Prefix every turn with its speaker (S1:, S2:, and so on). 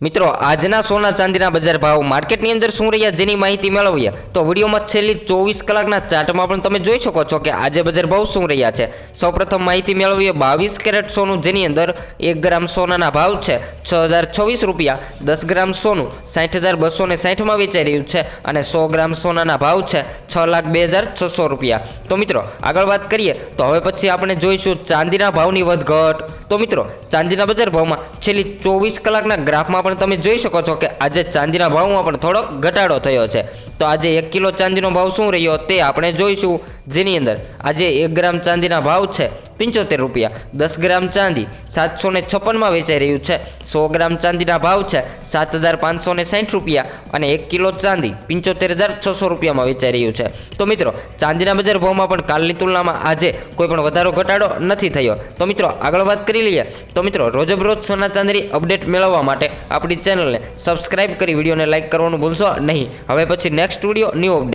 S1: મિત્રો, આજના સોના ચાંદીના બજાર ભાવ માર્કેટની અંદર શું રહ્યા જેની માહિતી મેળવીએ? તો વિડીયોમાં છેલ્લી ચોવીસ કલાકના ચાર્ટમાં પણ તમે જોઈ શકો છો કે આજે બજાર ભાવ શું રહ્યા છે. સૌપ્રથમ માહિતી મેળવીએ બાવીસ કેરેટ સોનું, જેની અંદર એક ગ્રામ સોનાના ભાવ છે છ હજાર છવ્વીસ રૂપિયા, દસ ગ્રામ સોનું સાઠ હજાર બસો ને સાઠમાં વેચાઈ રહ્યું છે અને સો ગ્રામ સોનાના ભાવ છે છ લાખ બે હજાર છસો રૂપિયા. તો મિત્રો, આગળ વાત કરીએ, તો હવે પછી આપણે જોઈશું ચાંદીના ભાવની વધઘટ. તો મિત્રો, ચાંદીના બજાર ભાવમાં છેલ્લી ચોવીસ કલાકના ગ્રાફમાં પણ તમે જોઈ શકો છો કે આજે ચાંદીના ભાવમાં પણ થોડોક ઘટાડો થયો છે. તો આજે એક કિલો ચાંદીનો ભાવ શું રહ્યો તે આપણે જોઈશું. જેની અંદર આજે એક ગ્રામ ચાંદીના ભાવ છે પંચોતેર રૂપિયા. દસ ગ્રામ ચાંદી સાતસો ને છપ્પનમાં વેચાઈ રહ્યું છે. સો ગ્રામ ચાંદીના ભાવ છે સાત હજાર પાંચસો ને સાઠ રૂપિયા અને એક કિલો ચાંદી પંચોતેર હજાર છસો રૂપિયામાં વેચાઈ રહ્યું છે. તો મિત્રો, ચાંદીના બજાર ભાવમાં પણ કાલની તુલનામાં આજે કોઈ પણ વધારો ઘટાડો નથી થયો. તો મિત્રો, આગળ વાત કરી લઈએ. તો મિત્રો, રોજબરોજ સોના ચાંદીની અપડેટ મેળવવા માટે આપણી ચેનલને સબસ્ક્રાઇબ કરી વિડીયોને લાઇક કરવાનું ભૂલશો નહીં. હવે પછી નેક્સ્ટ વીડિયો ન્યૂ અપડેટ